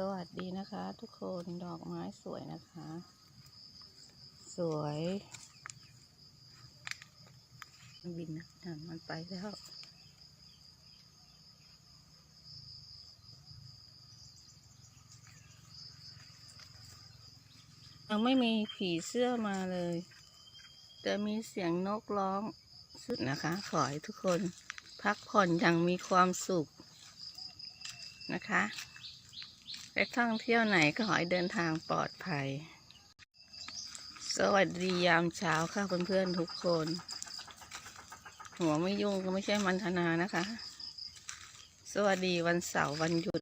สวัสดีนะคะ ทุกคนดอกไม้สวยนะคะ สวยมันบินนะอะมันไปแล้วยังไม่มีผีเสื้อมาเลย แต่มีเสียงนกร้องสุดนะคะ ขอให้ทุกคนพักผ่อนอย่างมีความสุขนะคะ ไปท่องเที่ยวไหนก็ขอให้เดินทางปลอดภัย สวัสดียามเช้าค่ะเพื่อนๆทุกคน หัวไม่ยุ่งก็ไม่ใช่มันธนานะคะ สวัสดีวันเสาร์วันหยุด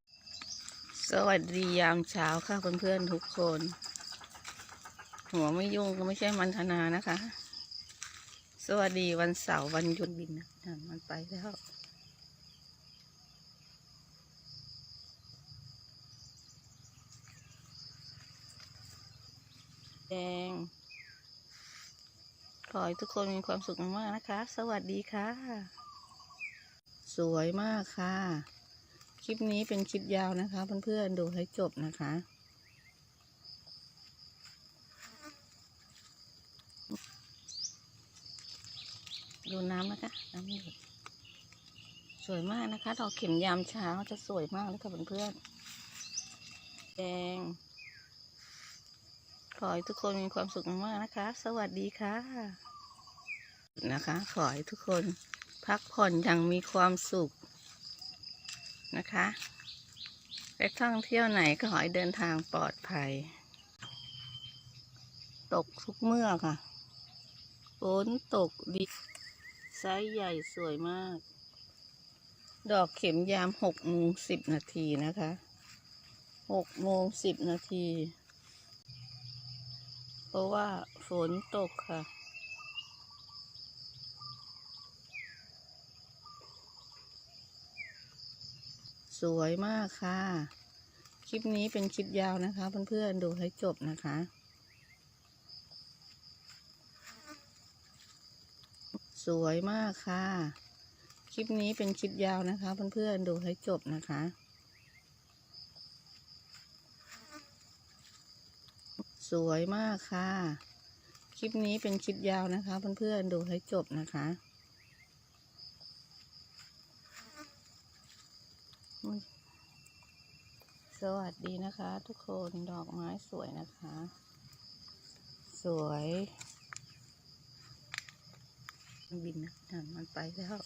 สวัสดียามเช้าค่ะเพื่อนๆทุกคน หัวไม่ยุ่งก็ไม่ใช่มันธนานะคะ สวัสดีวันเสาร์วันหยุดบินนะอะมันไปแล้ว แดง ขอให้ทุกคนมีความสุขมากๆนะคะ สวัสดีค่ะ สวยมากค่ะ คลิปนี้เป็นคลิปยาวนะคะ เพื่อนๆดูให้จบนะคะ ดูน้ำนะคะ น้ำหยดสวยมากนะคะ ดอกเข็มยามเช้าจะสวยมากเลยค่ะเพื่อนๆแดง อให้ทุกคนมีความสุขมากๆนะคะ สวัสดีค่ะ นะคะ ขอให้ทุกคนพักผ่อนอย่างมีความสุขนะคะไปท่องเที่ยวไหนก็ขอให้เดินทางปลอดภัย ตกทุกเมื่อค่ะฝนตกดีไซส์ใหญ่สวยมาก ดอกเข็มยามหกโมงสิบนาทีนะคะหกโมงสิบนาที เพราะว่าฝนตกค่ะ สวยมากค่ะ คลิปนี้เป็นคลิปยาวนะคะ เพื่อนๆดูให้จบนะคะ สวยมากค่ะ คลิปนี้เป็นคลิปยาวนะคะ เพื่อนๆดูให้จบนะคะ สวยมากค่ะ คลิปนี้เป็นคลิปยาวนะคะ เพื่อนๆดูให้จบนะคะ สวัสดีนะคะ ทุกคนดอกไม้สวยนะคะ สวย บินนะอะมันไปแล้ว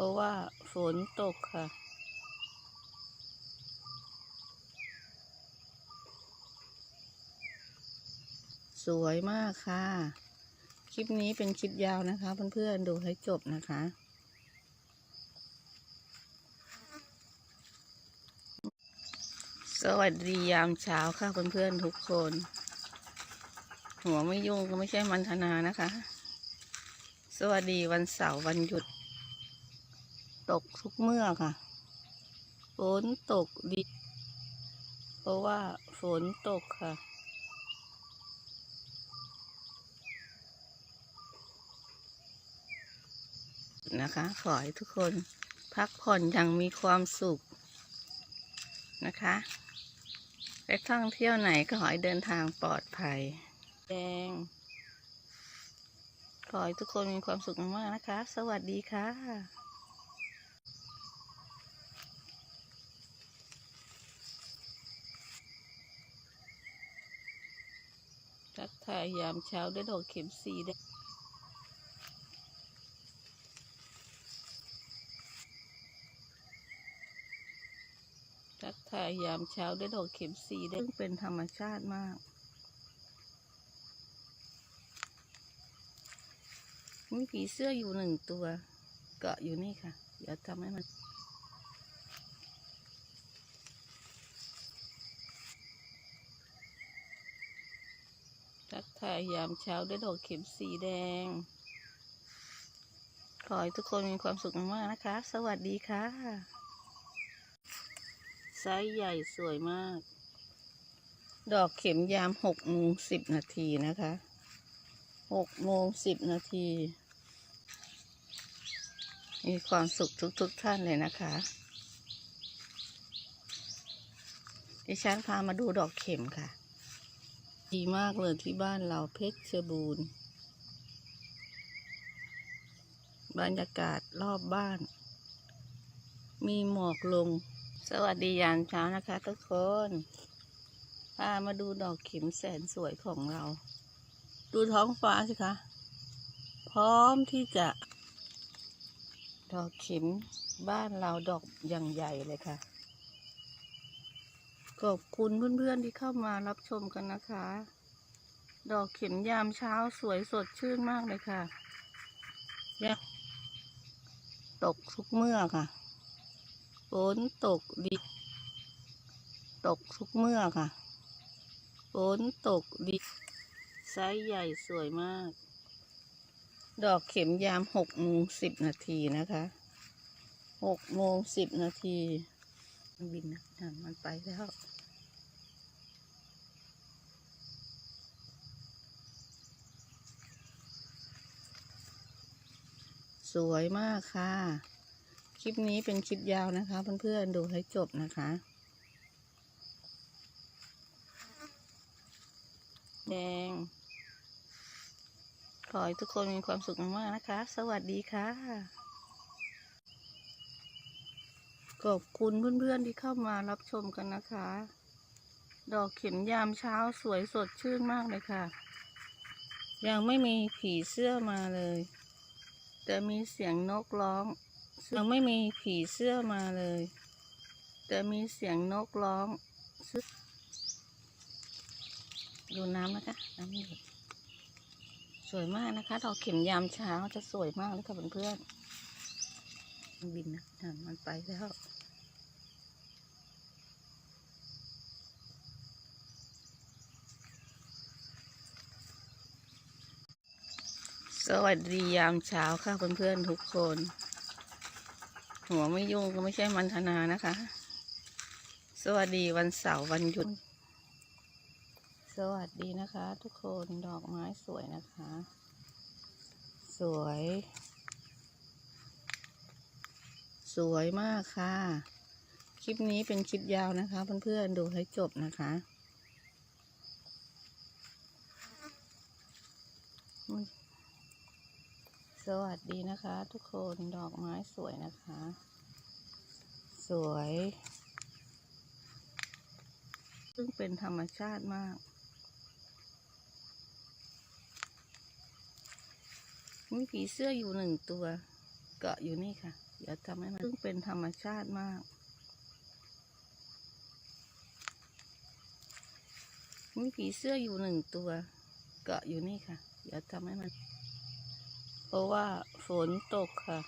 ราะว่าฝนตกค่ะ สวยมากค่ะ คลิปนี้เป็นคลิปยาวนะคะ เพื่อนๆดูให้จบนะคะสวัสดียามเช้าค่ะเพื่อนๆทุกคน หัวไม่ยุ่งก็ไม่ใช่มันธนานะคะ สวัสดีวันเสาร์วันหยุด ตกทุกเมื่อค่ะ ฝนตกดี เพราะว่าฝนตกค่ะ นะคะ ขอให้ทุกคนพักผ่อนอย่างมีความสุขนะคะไปท่องเที่ยวไหนก็ขอให้เดินทางปลอดภัย แดง ขอให้ทุกคนมีความสุขมากๆนะคะ สวัสดีค่ะ ทักทายยามเช้าได้ดอกเข็มสีแดงทักทายยามเช้าได้ดอกเข็มสีแดงซึ่งเป็นธรรมชาติมาก มีผีเสื้ออยู่หนึ่งตัว เกาะอยู่นี่ค่ะ เดี๋ยวทำให้มัน ทักทายยามเช้าด้วยดอกเข็มสีแดง ขอให้ทุกคนมีความสุขมากนะคะ สวัสดีค่ะ ไซส์ใหญ่สวยมาก ดอกเข็มยามหกโมงสิบนาทีนะคะหกโมงสิบนาที มีความสุขทุกๆทท่านเลยนะคะ ดิฉันพามาดูดอกเข็มค่ะ ดีมากเลยที่บ้านเราเพชรชบูรณ์บรรยากาศรอบบ้าน มีหมอกลง สวัสดียามเช้านะคะทุกคนพามาดูดอกเข็มแสนสวยของเรา ดูท้องฟ้าสิคะ พร้อมที่จะ ดอกเข็มบ้านเราดอกอย่างใหญ่เลยค่ะ ขอบคุณเพื่อนๆที่เข้ามารับชมกันนะคะ ดอกเข็มยามเช้าสวยสดชื่นมากเลยค่ะยักตกทุกเมื่อค่ะฝนตกดีตกทุกเมื่อค่ะฝนตกดีไซส์ใหญ่สวยมาก ดอกเข็มยามหกโมงสิบนาทีนะคะหกโมงสิบนาที บินนะอะมันไปแล้วสวยมากค่ะ คลิปนี้เป็นคลิปยาวนะคะ เพื่อนๆดูให้จบนะคะ แดง ขอให้ทุกคนมีความสุขมากๆนะคะ สวัสดีค่ะ ขอบคุณเพื่อนๆที่เข้ามารับชมกันนะคะ ดอกเข็มยามเช้าสวยสดชื่นมากเลยค่ะ ยังไม่มีผีเสื้อมาเลย แต่มีเสียงนกร้องยังไม่มีผีเสื้อมาเลย แต่มีเสียงนกร้องดูน้ำนะคะน้ำหยดสวยมากนะคะ ดอกเข็มยามเช้าจะสวยมากเลยค่ะเพื่อนๆ บินนะอะมันไปแล้วสวัสดียามเช้าค่ะเพื่อนๆทุกคน หัวไม่ยุ่งก็ไม่ใช่มันธนานะคะ สวัสดีวันเสาร์วันหยุด สวัสดีนะคะ ทุกคนดอกไม้สวยนะคะ สวย สวยมากค่ะ คลิปนี้เป็นคลิปยาวนะคะ เพื่อนๆดูให้จบนะคะ สวัสดีนะคะ ทุกคนดอกไม้สวยนะคะ สวย ซึ่งเป็นธรรมชาติมากมีผีเสื้ออยู่หนึ่งตัว เกาะอยู่นี่ค่ะ เดี๋ยวทำให้มันซึ่งเป็นธรรมชาติมาก มีผีเสื้ออยู่หนึ่งตัวเกาะอยู่นี่ค่ะ เดี๋ยวทำให้มัน เพราะว่าฝนตกค่ะ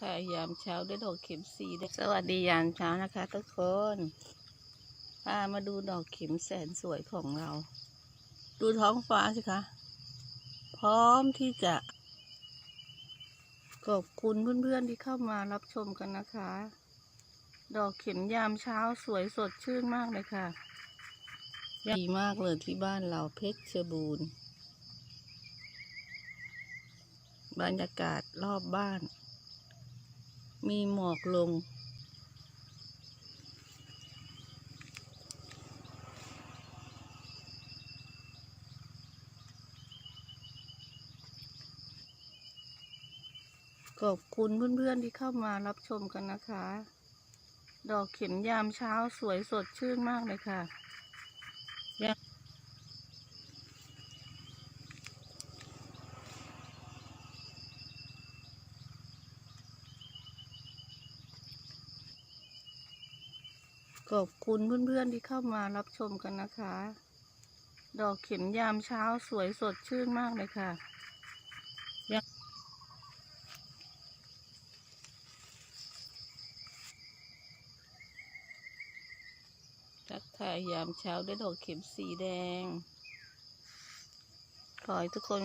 ทายยามเช้าด้วยดอกเข็มสีด้สวัสดียามเช้านะคะ ทุกคนพามาดูดอกเข็มแสนสวยของเรา ดูท้องฟ้าสิคะ พร้อมที่จะ ขอบคุณเพื่อนๆที่เข้ามารับชมกันนะคะ ดอกเข็มยามเช้าสวยสดชื่นมากเลยค่ะ ดีมากเลยที่บ้านเราเพชรชบูรณ์บรรยากาศรอบบ้าน มีหมอกลง ขอบคุณเพื่อนๆที่เข้ามารับชมกันนะคะ ดอกเข็มยามเช้าสวยสดชื่นมากเลยค่ะ ขอบคุณเพื่อนๆที่เข้ามารับชมกันนะคะ ดอกเข็มยามเช้าสวยสดชื่นมากเลยค่ะยังทักทายยามเช้าด้วยดอกเข็มสีแดง ขอให้ทุกคน